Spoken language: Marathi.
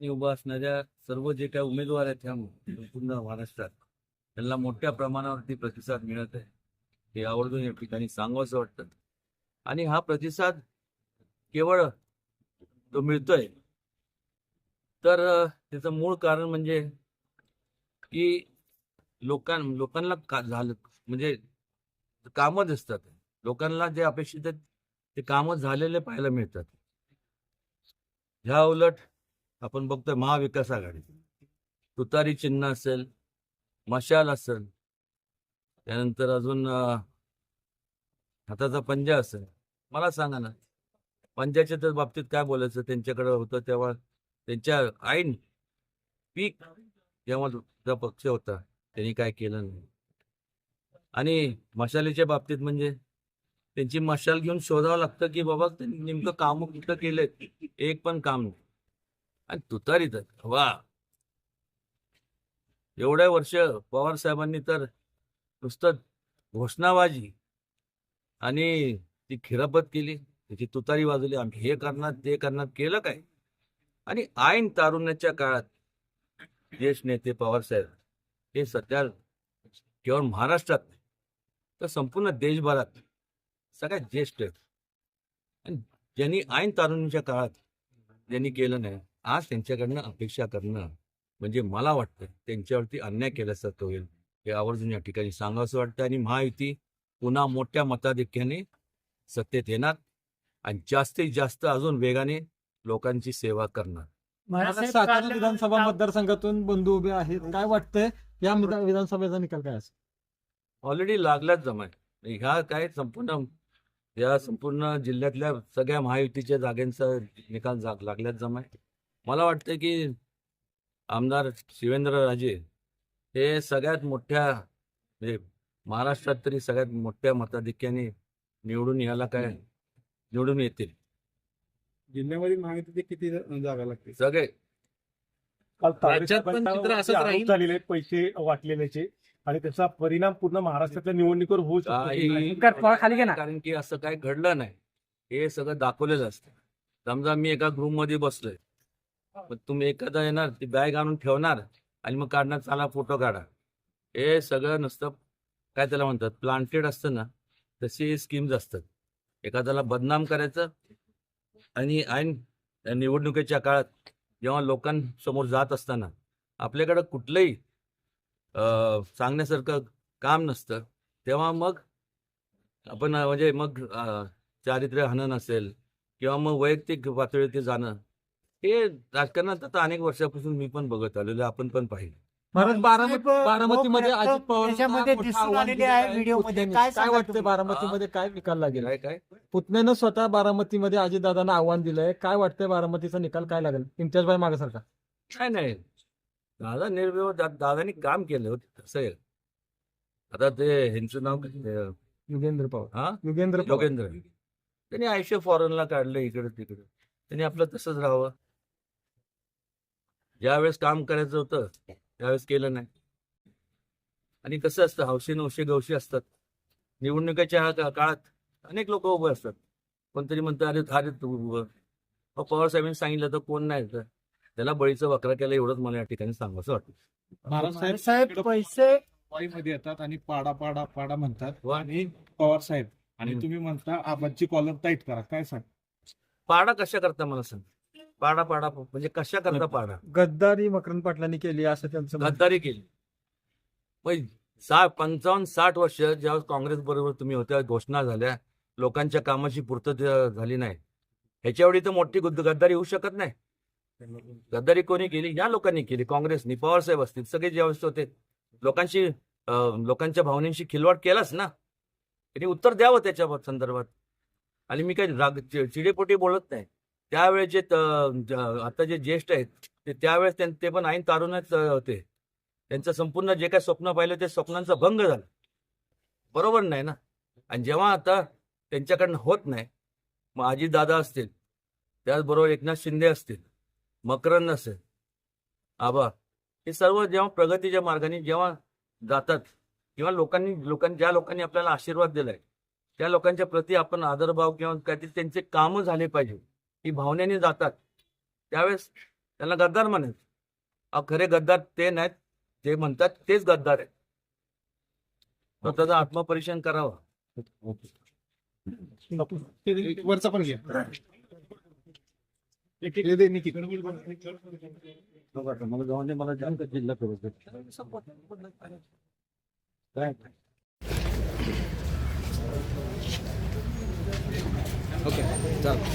आणि उभा असणाऱ्या सर्व जे काही उमेदवार आहेत ह्या पूर्ण महाराष्ट्रात त्यांना मोठ्या प्रमाणावरती प्रतिसाद मिळत आहे. हे आवर्जून या ठिकाणी सांगावंसं वाटतं. आणि हा प्रतिसाद केवळ तो मिळतोय. तर त्याचं मूळ कारण म्हणजे की लोकां लोकांना का झालं म्हणजे कामं दिसतात. लोकांना जे अपेक्षित आहेत ते कामं झालेले पाहायला मिळतात. ह्या उलट आपण बघतोय महाविकास आघाडी. तुतारी चिन्ह असेल मशाल असेल त्यानंतर अजून हाताचा पंजा असेल. मला सांगा ना पंजाच्या तर बाबतीत काय बोलायचं? त्यांच्याकडे होतं तेव्हा त्यांच्या आईन पीक जेव्हा पक्ष होता त्यांनी काय केलं नाही. आणि मशालीच्या बाबतीत म्हणजे त्यांची मशाल घेऊन शोधावं लागतं की बाबा नेमकं काम कुठं केलंय एक पण काम नाही. आणि तुतारी तर वा. एवढ्या वर्ष पवार साहेबांनी तर नुसतं घोषणाबाजी आणि ती खिरापत केली त्याची तुतारी वाजवली आम्ही हे करणार ते करणार केलं काय? आणि ऐन तारुण्याच्या काळात ज्येष्ठ नेते पवार साहेब हे सध्या केवळ महाराष्ट्रात नाही, तर संपूर्ण देशभरात सगळ्यात ज्येष्ठ आहेत. आणि ज्यांनी ऐन तारुण्याच्या काळात ज्यांनी केलं नाही आज त्यांच्याकडनं अपेक्षा करणं म्हणजे मला वाटतं त्यांच्यावरती अन्याय केल्यासारखं होईल. हे आवर्जून या ठिकाणी सांगावंसं वाटतं आणि महायुती पुन्हा मोठ्या मताधिक्याने सत्तेत येणार आणि जास्तीत जास्त अजून वेगाने लोकांची सेवा करणार. सातारा विधानसभा मतदारसंघातून बंधू उभे आहेत. काय वाटतंय? या विधा- विधानसभेचा निकाल काय असेल? ऑलरेडी लागलाच जमाय ह्या काय संपूर्ण या संपूर्ण जिल्ह्यातल्या सगळ्या महायुतीच्या जागांचा निकाल जाग लागल्याच जमाय मला वाटतं की आमदार शिवेंद्र राजे हे सगळ्यात मोठ्या म्हणजे महाराष्ट्रात तरी सगळ्यात मोठ्या मताधिक्याने निवडून यायला काय निवडून येतील. जिल्ह्यामध्ये महायुतीचे किती जागा लागतील? सगळे. झालेले पैसे वाटलेल्याचे. आणि त्याचा परिणाम पूर्ण महाराष्ट्रातल्या निवडणुकीवर होऊ शकतो. कारण की असं काही घडलं नाही. हे सगळं दाखवलेलं असतं. समजा मी एका ग्रुपमध्ये बसलोय. मग तुम्ही एखादा येणार ती बॅग आणून ठेवणार आणि मग काढणार चाला फोटो काढा. हे सगळं नसतं काय त्याला म्हणतात प्लांटेड असतं ना तशी स्कीम्स असतात. एखाद्याला बदनाम करायचं आणि ऐन निवडणुकीच्या काळात जेव्हा लोकांसमोर जात असताना आपल्याकडं कुठलंही सांगण्यासारखं काम नसतं तेव्हा मग आपण म्हणजे मग चारित्र्य हनन असेल किंवा मग वैयक्तिक पातळीवरती जाणं हे राजकारणात आता अनेक वर्षापासून मी पण बघत आलेलो आपण पण पाहिलं. महाराज बारामती बारामतीमध्ये अजित पवार त्याच्यामध्ये दिसून आलेले आहे व्हिडिओमध्ये. काय तुम्ही? बारामतीमध्ये? काय निकाल लागेल? काय पुतण्यानं स्वतः बारामतीमध्ये अजितदादांना आव्हान दिलंय. काय वाटतंय बारामतीचा निकाल काय लागेल? इम्तियाजबाई मागासारखा काय नाही. दादा निर्विवाद दादानी काम केलं होतं आहे. आता ते ह्यांचं नाव युगेंद्र पवार. हा? युगेंद्र पवार. योगेंद्र. त्यांनी आयुष्य फॉरेनला काढलं इकडे तिकडे त्यांनी आपलं तसंच राहावं. ज्यावेळेस काम करायचं होतं त्यावेळेस केलं नाही. आणि कसं असतं हौशी नवशी गवशी असतात. निवडणुकीच्या काळात अनेक लोक उभे असतात. कोणतरी म्हणतं अरे अरे तू पवार साहेबांनी सांगितलं तर कोण नाही तर त्याला बळीचं वक्रा केलं एवढंच मला या ठिकाणी सांगावं वाटतं. महाराज साहेब पैसे वाईमध्ये येतात आणि पाडा पाडा पाडा म्हणतात. वा. आणि पवार साहेब आणि. तुम्ही म्हणता आबाची कॉलर टाईट करा. काय सांग? पाडा कशा करता मला सांग? पाडा पाडा म्हणजे कशा करता पाडा? गद्दारी मकरंद पाटलांनी केली असं त्यांचं. गद्दारी केली. मग सा पंचावन्न साठ वर्ष ज्यावेळेस काँग्रेस बरोबर तुम्ही होत्या घोषणा झाल्या लोकांच्या कामाची पूर्तता झाली नाही. ह्याच्या एवढी तर मोठी गुद्द- गद्दारी होऊ शकत नाही. गद्दारी कोणी केली? या लोकांनी केली. काँग्रेसनी पवार साहेब असतील सगळे ज्यावेळेस होते. लोकांशी लोकांच्या भावनेशी खिलवाड केलाच ना. त्यांनी उत्तर द्यावं त्याच्या संदर्भात. आणि मी काही राग चिडेपोटी बोलत नाही. त्यावेळेस त- ज- आता जे ज्येष्ठ आहेत ते त्यावेळेस त्यां- ते पण ऐन तारुणच होते. त्यांचं संपूर्ण जे काय स्वप्न पाहिलं ते स्वप्नांचा भंग झाला. बरोबर नाही ना? आणि जेव्हा आता त्यांच्याकडनं होत नाही मग दादा असतील त्याचबरोबर एकनाथ शिंदे असतील मकरंद असेल आबा हे सर्व जेव्हा प्रगतीच्या मार्गाने जेव्हा जातात किंवा लोकांनी लोकांनी ज्या लोकांनी आपल्याला आशीर्वाद दिलाय त्या लोकांच्या प्रती आपण आदरभाव किंवा काहीतरी त्यांचे कामं झाले पाहिजे. ही भावनेने जातात. त्यावेळेस त्यांना गद्दार अहो खरे गद्दार ते नाहीत. जे म्हणतात तेच गद्दार आहेत. स्वतःचं आत्मपरीक्षण करावं. वरचा पण घ्या. मला जाऊन मला जाऊन जिल्हा काय? ओके चालेल